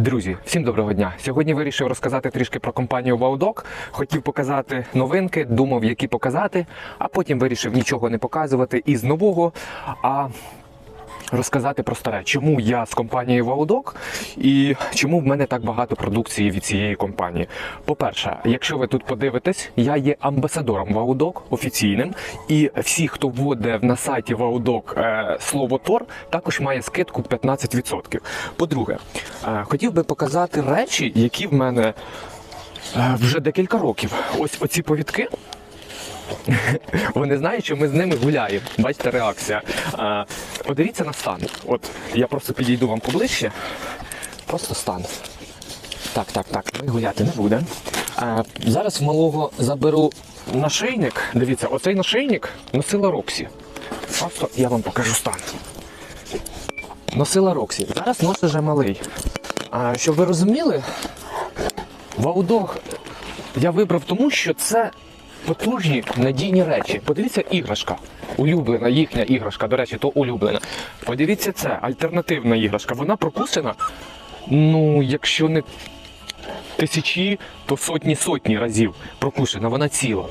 Друзі, всім доброго дня. Сьогодні вирішив розказати трішки про компанію Ваудок. Хотів показати новинки, думав, які показати, а потім вирішив нічого не показувати із нового. А розказати про старе, чому я з компанією Ваудок і чому в мене так багато продукції від цієї компанії. По-перше, якщо ви тут подивитесь, я є амбасадором Ваудок офіційним, і всі, хто вводить на сайті Ваудок е, слово Тор, також має скидку 15%. По-друге, е, хотів би показати речі, які в мене е, вже декілька років. Ось оці повідки. Вони знають, що ми з ними гуляємо. Бачите, реакція. А, подивіться на стан. От я просто підійду вам поближче. Просто стан. Так, так, так, ми гуляти не будемо. Зараз малого заберу нашийник. Дивіться, оцей нашийник носила Роксі. Просто я вам покажу стан. Носила Роксі. Зараз носить вже малий. А, щоб ви розуміли, Ваудох я вибрав тому, що це потужні надійні речі. Подивіться, іграшка. Улюблена їхня іграшка, до речі, то улюблена. Подивіться, це альтернативна іграшка. Вона прокусена. Ну, якщо не тисячі, то сотні сотні разів прокушена, вона ціла.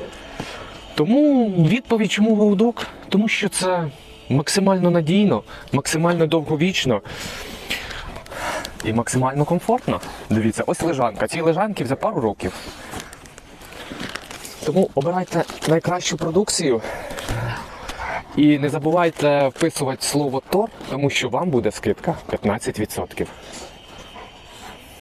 Тому відповідь чому Ваудок? Тому що це максимально надійно, максимально довговічно і максимально комфортно. Дивіться, ось лежанка. Ці лежанки за пару років. Тому обирайте найкращу продукцію. І не забувайте вписувати слово Тор, тому що вам буде скидка 15%.